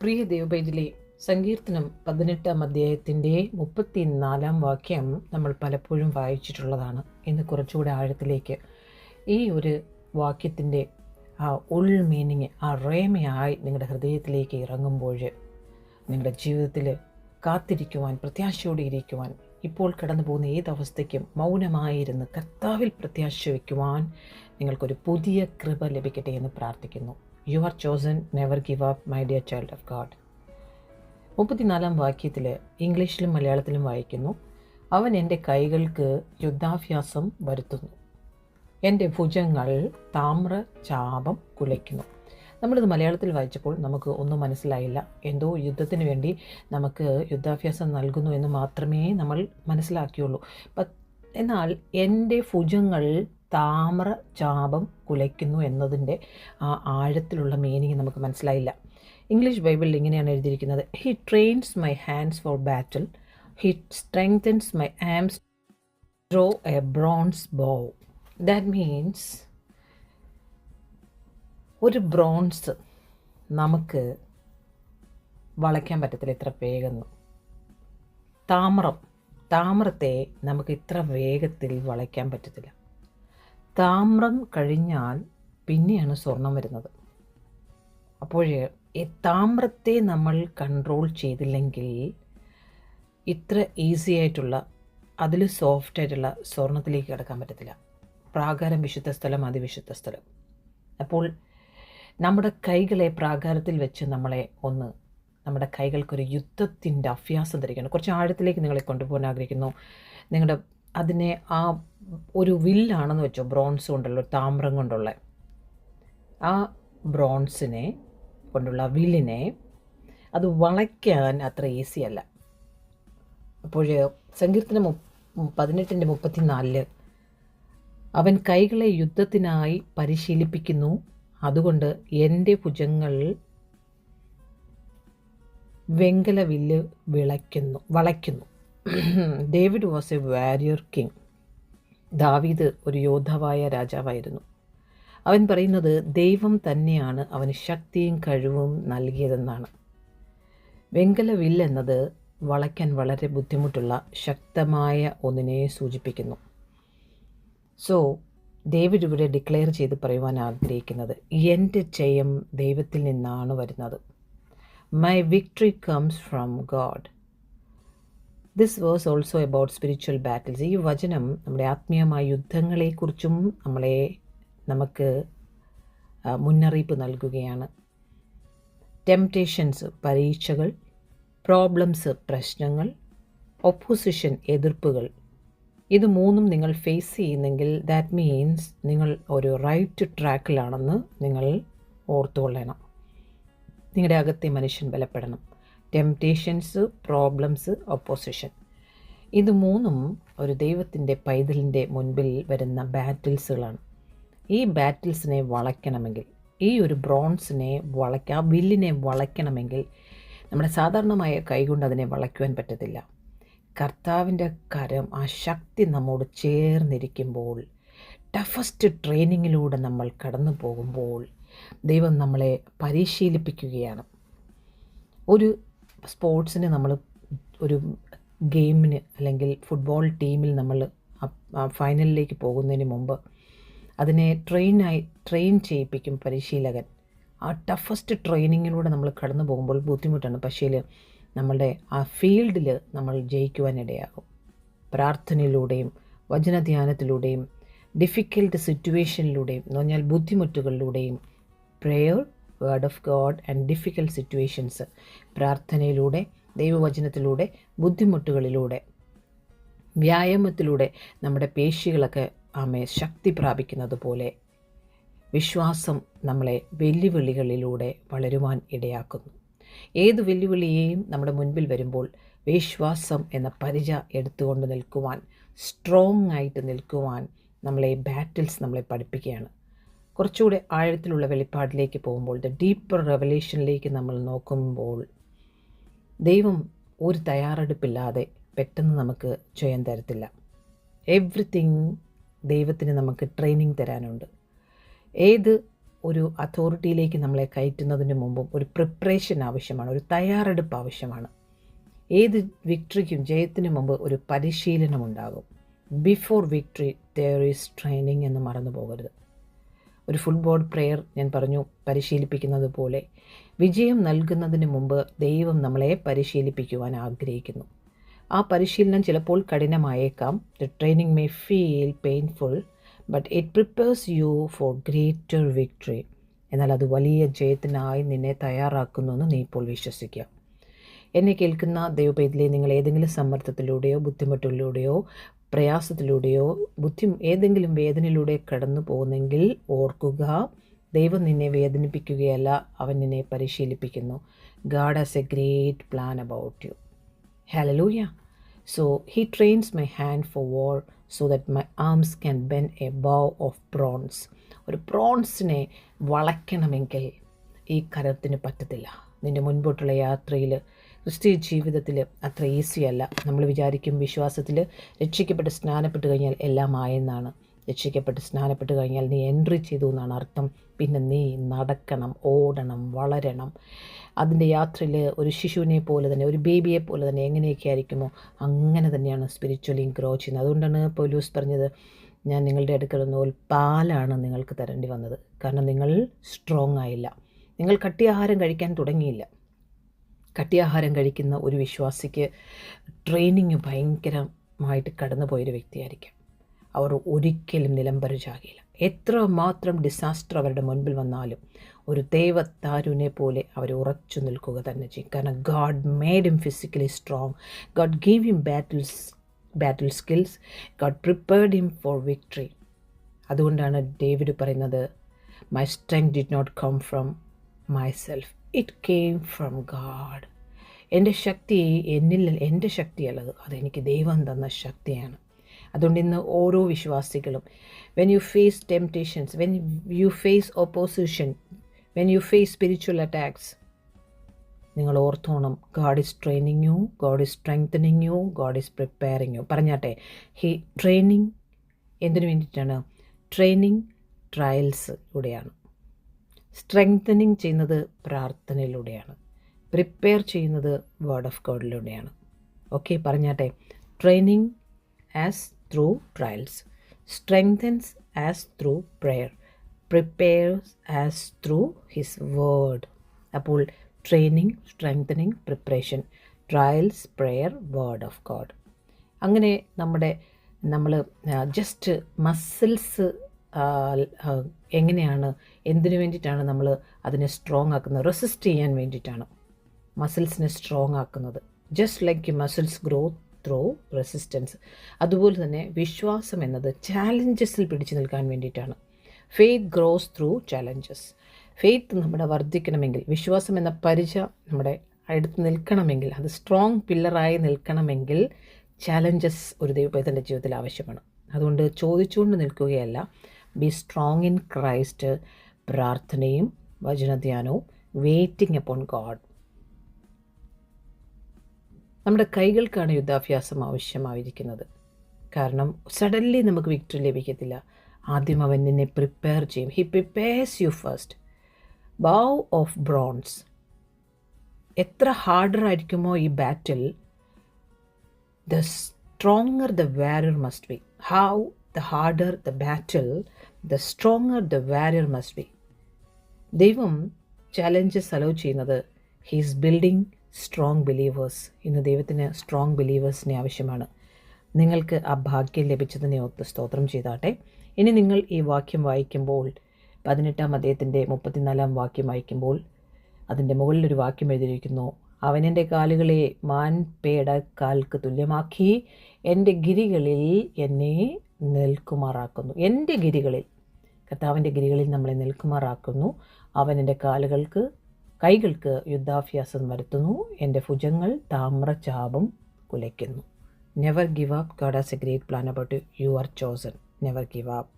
പ്രിയ ദേവബൈജിലെ സങ്കീർത്തനം പതിനെട്ടാം അധ്യായത്തിന്റെ മുപ്പത്തിനാലാം വാക്യം നമ്മൾ പലപ്പോഴും വായിച്ചിട്ടുള്ളതാണ്. ഇന്ന് കുറച്ചുകൂടെ ആഴത്തിലേക്ക് ഈ ഒരു വാക്യത്തിന്റെ ആ ഉൾ മീനിങ് ആ റേമയായി നിങ്ങളുടെ ഹൃദയത്തിലേക്ക് ഇറങ്ങുമ്പോൾ നിങ്ങളുടെ ജീവിതത്തിൽ കാത്തിരിക്കുവാൻ പ്രത്യാശയോടെ ഇരിക്കുവാൻ ഇപ്പോൾ കടന്നു പോകുന്ന ഏതവസ്ഥയ്ക്കും മൗനമായിരുന്ന് കർത്താവിൽ പ്രത്യാശ വയ്ക്കുവാൻ നിങ്ങൾക്കൊരു പുതിയ കൃപ ലഭിക്കട്ടെ എന്ന് പ്രാർത്ഥിക്കുന്നു. You are chosen never give up my dear child of God മുപ്പത്തിനാലാം വാക്യത്തിൽ ഇംഗ്ലീഷിലും മലയാളത്തിലും വായിക്കുന്നു. അവൻ എന്റെ കൈകൾക്ക് യുദ്ധാഭ്യാസം വരുത്തുന്നു. എന്റെ ഭുജങ്ങൾ താമ്ര ചാപം കുലയ്ക്കുന്നു. നമ്മളിത് മലയാളത്തിൽ വായിച്ചപ്പോൾ നമുക്ക് ഒന്നും മനസ്സിലായില്ല. എന്തോ യുദ്ധത്തിന് വേണ്ടി നമുക്ക് യുദ്ധാഭ്യാസം നൽകുന്നു എന്ന് മാത്രമേ നമ്മൾ മനസ്സിലാക്കിയുള്ളൂ. എന്നാൽ എന്റെ ഭുജങ്ങൾ താമ്ര ചാപം കുലയ്ക്കുന്നു എന്നതിന്റെ ആ ആഴത്തിലുള്ള മീനിങ് നമുക്ക് മനസ്സിലായില്ല. ഇംഗ്ലീഷ് ബൈബിളിൽ ഇങ്ങനെയാണ് എഴുതിയിരിക്കുന്നത്. He trains my hands for battle he strengthens my arms draw a bronze bow that means ഒരു ബ്രോൺസ് നമുക്ക് വളയ്ക്കാൻ പറ്റത്തില്ല ഇത്ര വേഗം. താമ്രം താമ്രത്തെ നമുക്ക് ഇത്ര വേഗത്തിൽ വളയ്ക്കാൻ പറ്റത്തില്ല. താമ്രം കഴിഞ്ഞാൽ പിന്നെയാണ് സ്വർണം വരുന്നത്. അപ്പോൾ താമ്രത്തെ നമ്മൾ കൺട്രോൾ ചെയ്തില്ലെങ്കിൽ ഇത്ര ഈസി ആയിട്ടുള്ള അതിൽ സോഫ്റ്റ് ആയിട്ടുള്ള സ്വർണത്തിലേക്ക് കിടക്കാൻ പറ്റത്തില്ല. പ്രാകാരം വിശുദ്ധ സ്ഥലം അതിവിശുദ്ധ സ്ഥലം. അപ്പോൾ നമ്മുടെ കൈകളെ പ്രാകാരത്തിൽ വെച്ച് നമ്മളെ ഒന്ന് നമ്മുടെ കൈകൾക്കൊരു യുദ്ധത്തിന്റെ അഭ്യാസം ധരിക്കണം. കുറച്ച് ആഴത്തിലേക്ക് നിങ്ങളെ കൊണ്ടുപോകാൻ ആഗ്രഹിക്കുന്നു. നിങ്ങളുടെ അതിനെ ആ ഒരു വില്ലാണെന്ന് വെച്ചോ ബ്രോൺസ് കൊണ്ടുള്ള താമ്രം കൊണ്ടുള്ള. ആ ബ്രോൺസിനെ കൊണ്ടുള്ള വില്ലിനെ അത് വളയ്ക്കാൻ അത്ര ഈസി അല്ല. അപ്പോൾ സങ്കീർത്തനം പതിനെട്ടിന്റെ മുപ്പത്തിനാലിൽ അവൻ കൈകളെ യുദ്ധത്തിനായി പരിശീലിപ്പിക്കുന്നു. അതുകൊണ്ട് എന്റെ ഭുജങ്ങൾ വെങ്കല വില്ല് വിളയ്ക്കുന്നു വളയ്ക്കുന്നു. David was a warrior king ദാവീദ് ഒരു യോദ്ധാവായ രാജാവായിരുന്നു. അവൻ പറയുന്നത് ദൈവം തന്നെയാണ് അവന് ശക്തിയും കഴിവും നൽകിയതെന്നാണ്. വെങ്കല വിൽ എന്നത് വളയ്ക്കാൻ വളരെ ബുദ്ധിമുട്ടുള്ള ശക്തമായ ഒന്നിനെ സൂചിപ്പിക്കുന്നു. സോ ഡേവിഡ് ഇവിടെ ഡിക്ലെയർ ചെയ്ത് പറയുവാൻ ആഗ്രഹിക്കുന്നത് എന്റെ ജയം ദൈവത്തിൽ നിന്നാണ് വരുന്നത്. My victory comes from God this verse also about spiritual battles ഈ വചനം നമ്മുടെ ആത്മീയമായ യുദ്ധങ്ങളെക്കുറിച്ചും നമ്മളെ നമുക്ക് മുന്നറിയിപ്പ് നൽകുകയാണ്. ടെംപ്റ്റേഷൻസ് പരീക്ഷകൾ പ്രോബ്ലംസ് പ്രശ്നങ്ങൾ ഒപ്പോസിഷൻ എതിർപ്പുകൾ. ഇത് മൂന്നും നിങ്ങൾ ഫേസ് ചെയ്യുന്നെങ്കിൽ ദാറ്റ് മീൻസ് നിങ്ങൾ ഒരു റൈറ്റ് ട്രാക്കിലാണെന്ന് നിങ്ങൾ ഓർത്തുകൊള്ളണം. നിങ്ങളുടെ അകത്തെ മനുഷ്യൻ ബലപ്പെടണം. ടെംപ്റ്റേഷൻസ് പ്രോബ്ലംസ് ഒപ്പോസിഷൻ ഇത് മൂന്നും ഒരു ദൈവത്തിന്റെ പൈതലിന്റെ മുൻപിൽ വരുന്ന ബാറ്റിൽസുകളാണ് ഈ ബാറ്റിൽസിനെ വളയ്ക്കണമെങ്കിൽ ഈ ഒരു ബ്രോൺസിനെ വളയ്ക്ക ആ വില്ലിനെ വളയ്ക്കണമെങ്കിൽ നമ്മുടെ സാധാരണമായ കൈകൊണ്ട് അതിനെ വളയ്ക്കുവാൻ പറ്റത്തില്ല. കർത്താവിന്റെ കരം ആ ശക്തി നമ്മോട് ചേർന്നിരിക്കുമ്പോൾ ടഫസ്റ്റ് ട്രെയിനിങ്ങിലൂടെ നമ്മൾ കടന്നു പോകുമ്പോൾ ദൈവം നമ്മളെ പരിശീലിപ്പിക്കുകയാണ്. ഒരു സ്പോർട്സിന് നമ്മൾ ഒരു ഗെയിമിന് അല്ലെങ്കിൽ ഫുട്ബോൾ ടീമിൽ നമ്മൾ ഫൈനലിലേക്ക് പോകുന്നതിന് മുമ്പ് അതിനെ ട്രെയിനായി ട്രെയിൻ ചെയ്യിപ്പിക്കും പരിശീലകൻ. ആ ടഫസ്റ്റ് ട്രെയിനിങ്ങിലൂടെ നമ്മൾ കടന്നു പോകുമ്പോൾ ബുദ്ധിമുട്ടാണ്. പക്ഷേ നമ്മളുടെ ആ ഫീൽഡിൽ നമ്മൾ ജയിക്കുവാനിടയാകും പ്രാർത്ഥനയിലൂടെയും വചനധ്യാനത്തിലൂടെയും ഡിഫിക്കൽട്ട് സിറ്റുവേഷനിലൂടെയും എന്ന് പറഞ്ഞാൽ ബുദ്ധിമുട്ടുകളിലൂടെയും prayer word of God and difficult situations പ്രാർത്ഥനയിലൂടെ ദൈവവചനത്തിലൂടെ ബുദ്ധിമുട്ടുകളിലൂടെ വ്യായാമത്തിലൂടെ നമ്മുടെ പേശികളൊക്കെ ആമെ ശക്തി പ്രാപിക്കുന്നത് പോലെ വിശ്വാസം നമ്മളെ വെല്ലുവിളികളിലൂടെ വളരുവാൻ ഇടയാക്കുന്നു. ഏത് വെല്ലുവിളിയെയും നമ്മുടെ മുൻപിൽ വരുമ്പോൾ വിശ്വാസം എന്ന പരിച എടുത്തുകൊണ്ട് നിൽക്കുവാൻ സ്ട്രോങ് ആയിട്ട് നിൽക്കുവാൻ നമ്മളെ ബാറ്റിൽസ് നമ്മളെ പഠിപ്പിക്കുകയാണ്. കുറച്ചുകൂടെ ആഴത്തിലുള്ള വെളിപ്പാടിലേക്ക് പോകുമ്പോൾ ദ ഡീപ്പർ റെവലേഷനിലേക്ക് നമ്മൾ നോക്കുമ്പോൾ ദൈവം ഒരു തയ്യാറെടുപ്പില്ലാതെ പെട്ടെന്ന് നമുക്ക് ജയം തരത്തില്ല. എവ്രിതിങ് ദൈവത്തിന് നമുക്ക് ട്രെയിനിങ് തരാനുണ്ട്. ഏത് ഒരു അതോറിറ്റിയിലേക്ക് നമ്മളെ കയറ്റുന്നതിന് മുമ്പും ഒരു പ്രിപ്പറേഷൻ ആവശ്യമാണ് ഒരു തയ്യാറെടുപ്പ് ആവശ്യമാണ്. ഏത് വിക്ടറിക്കും ജയത്തിന് മുമ്പ് ഒരു പരിശീലനം ഉണ്ടാകും. Before victory there is training എന്ന് മറന്നു പോകരുത് ഒരു ഫുൾ ബോർഡ് പ്രെയർ ഞാൻ പറഞ്ഞു പരിശീലിപ്പിക്കുന്നത് പോലെ വിജയം നൽകുന്നതിന് മുമ്പ് ദൈവം നമ്മളെ പരിശീലിപ്പിക്കുവാൻ ആഗ്രഹിക്കുന്നു. ആ പരിശീലനം ചിലപ്പോൾ കഠിനമായേക്കാം. The training may feel painful but it prepares you for greater victory എന്നാൽ അത് വലിയ ജയത്തിനായി നിന്നെ തയ്യാറാക്കുന്നുവെന്ന് നീ ഇപ്പോൾ വിശ്വസിക്കുക. എന്നെ കേൾക്കുന്ന ദൈവപേദിലെ നിങ്ങൾ ഏതെങ്കിലും സമ്മർദ്ദത്തിലൂടെയോ ബുദ്ധിമുട്ടിലൂടെയോ പ്രയാസത്തിലൂടെയോ ബുദ്ധി ഏതെങ്കിലും വേദനയിലൂടെ കടന്നു പോകുന്നെങ്കിൽ ഓർക്കുക ദൈവം നിന്നെ വേദനിപ്പിക്കുകയല്ല അവൻ നിന്നെ പരിശീലിപ്പിക്കുന്നു. God has a great plan about you hallelujah so he trains my hand for war so that my arms can bend a bow of bronze ഒരു പ്രോൺസിനെ വളയ്ക്കണമെങ്കിൽ ഈ കരത്തിന് പറ്റത്തില്ല. നിന്റെ മുൻപോട്ടുള്ള യാത്രയിൽ ക്രിസ്തീയ ജീവിതത്തിൽ അത്ര ഈസിയല്ല നമ്മൾ വിചാരിക്കും വിശ്വാസത്തിൽ രക്ഷിക്കപ്പെട്ട് സ്നാനപ്പെട്ട് കഴിഞ്ഞാൽ എല്ലാം ആയെന്നാണ്. രക്ഷിക്കപ്പെട്ട് സ്നാനപ്പെട്ട് കഴിഞ്ഞാൽ നീ എൻട്രി ചെയ്തു എന്നാണ് അർത്ഥം. പിന്നെ നീ നടക്കണം ഓടണം വളരണം. അതിന്റെ യാത്രയിൽ ഒരു ശിശുവിനെ പോലെ തന്നെ ഒരു ബേബിയെ പോലെ തന്നെ എങ്ങനെയൊക്കെ ആയിരിക്കുമോ അങ്ങനെ തന്നെയാണ് സ്പിരിച്വലി ഗ്രോ ചെയ്യുന്നത്. അതുകൊണ്ടാണ് പോലൂസ് പറഞ്ഞത് ഞാൻ നിങ്ങളുടെ അടുക്കൽ നോൽ പാലാണ് നിങ്ങൾക്ക് തരേണ്ടി വന്നത്. കാരണം നിങ്ങൾ സ്ട്രോങ് ആയില്ല. നിങ്ങൾ കട്ടിയാഹാരം കഴിക്കാൻ തുടങ്ങിയില്ല. കട്ടിയാഹാരം കഴിക്കുന്ന ഒരു വിശ്വാസിക്ക് ട്രെയിനിങ് ഭയങ്കരമായിട്ട് കടന്നു പോയൊരു വ്യക്തിയായിരിക്കും. അവർ ഒരിക്കലും നിലംപരിചാകില്ല എത്ര മാത്രം ഡിസാസ്റ്റർ അവരുടെ മുൻപിൽ വന്നാലും ഒരു ദൈവത്താരുനെ പോലെ അവർ ഉറച്ചു നിൽക്കുക തന്നെ ചെയ്യും. കാരണം God made him physically strong God give him battles battle skills God prepared him for victory അതുകൊണ്ടാണ് ഡേവിഡ് പറയുന്നത് my strength did not come from myself it came from God എന്റെ ശക്തി എന്നിൽ എന്റെ ശക്തിയല്ലത്. അതെനിക്ക് ദൈവം തന്ന ശക്തിയാണ്. അതുകൊണ്ട് ഇന്ന് ഓരോ വിശ്വാസികളും when you face temptations when you face opposition when you face spiritual attacks നിങ്ങൾ ഓർത്തോണം God is training you God is strengthening you God is preparing you പറഞ്ഞാട്ടെ ഹി ട്രെയിനിങ് എന്തിനു വേണ്ടിയിട്ടാണ്? ട്രെയിനിങ് ട്രയൽസിലൂടെയാണ് സ്ട്രെങ്തനിങ് ചെയ്യുന്നത് പ്രാർത്ഥനയിലൂടെയാണ്. പ്രിപ്പയർ ചെയ്യുന്നത് വേർഡ് ഓഫ് ഗോഡിലൂടെയാണ് ഓക്കെ പറഞ്ഞാട്ടെ. Training us through trials strengthens us through prayer prepares us through his word അപ്പോൾ training strengthening preparation trials prayer word of God അങ്ങനെ നമ്മുടെ നമ്മൾ ജസ്റ്റ് മസിൽസ് എങ്ങനെയാണ് എന്തിനു വേണ്ടിയിട്ടാണ് നമ്മൾ അതിനെ സ്ട്രോങ് ആക്കുന്നത്? റെസിസ്റ്റ് ചെയ്യാൻ വേണ്ടിയിട്ടാണ് മസിൽസിനെ സ്ട്രോങ് ആക്കുന്നത്. Just like muscles grow through resistance അതുപോലെ തന്നെ വിശ്വാസം എന്നത് ചാലഞ്ചസിൽ പിടിച്ചു നിൽക്കാൻ വേണ്ടിയിട്ടാണ്. Faith grows through challenges faith നമ്മുടെ വർദ്ധിക്കണമെങ്കിൽ വിശ്വാസം എന്ന പരിച നമ്മുടെ അടുത്ത് നിൽക്കണമെങ്കിൽ അത് സ്ട്രോങ് പില്ലറായി നിൽക്കണമെങ്കിൽ ചാലഞ്ചസ് ഒരു ദൈവത്തിന്റെ ജീവിതത്തിൽ ആവശ്യമാണ്. അതുകൊണ്ട് ചോദിച്ചുകൊണ്ട് നിൽക്കുകയല്ല. ബി സ്ട്രോങ് ഇൻ ക്രൈസ്റ്റ് പ്രാർത്ഥനയും വചനധ്യാനവും വെയിറ്റിംഗ് അപ്പോൺ ഗോഡ് നമ്മുടെ കൈകൾക്കാണ് യുദ്ധാഭ്യാസം ആവശ്യമായിരിക്കുന്നത്. കാരണം സഡൻലി നമുക്ക് വിക്ടറി ലഭിക്കത്തില്ല. ആദ്യം അവൻ നിന്നെ പ്രിപ്പയർ ചെയ്യും. He prepares you first bow of bronze എത്ര ഹാർഡർ ആയിരിക്കുമോ ഈ battle the stronger the warrior must be how the harder the battle the stronger the warrior must be ദൈവം ചാലഞ്ചസ് അലോ ചെയ്യുന്നത് ഹീസ് ബിൽഡിംഗ് സ്ട്രോങ് ബിലീവേഴ്സ് ഇന്ന് ദൈവത്തിന് strong ബിലീവേഴ്സിനെ ആവശ്യമാണ്. നിങ്ങൾക്ക് ആ ഭാഗ്യം ലഭിച്ചതിനെ ഒത്ത് സ്തോത്രം ചെയ്താട്ടെ. ഇനി നിങ്ങൾ ഈ വാക്യം വായിക്കുമ്പോൾ പതിനെട്ടാം അദ്ദേഹത്തിന്റെ മുപ്പത്തിനാലാം വാക്യം വായിക്കുമ്പോൾ അതിന്റെ മുകളിലൊരു വാക്യം എഴുതിയിരിക്കുന്നു അവനെന്റെ കാലുകളെ മാൻ പേടക്കാൽക്ക് തുല്യമാക്കി എന്റെ ഗിരികളിൽ എന്നെ നിൽക്കുമാറാക്കുന്നു. എന്റെ ഗിരികളിൽ കർത്താവിന്റെ ഗിരികളിൽ നമ്മളെ നിൽക്കുമാറാക്കുന്നു. അവൻ എന്റെ കാലുകൾക്ക് കൈകൾക്ക് യുദ്ധാഭ്യാസം വരുത്തുന്നു. എന്റെ ഭുജങ്ങൾ താമ്രചാപം കുലയ്ക്കുന്നു. Never give up God has a great plan about you are chosen never give up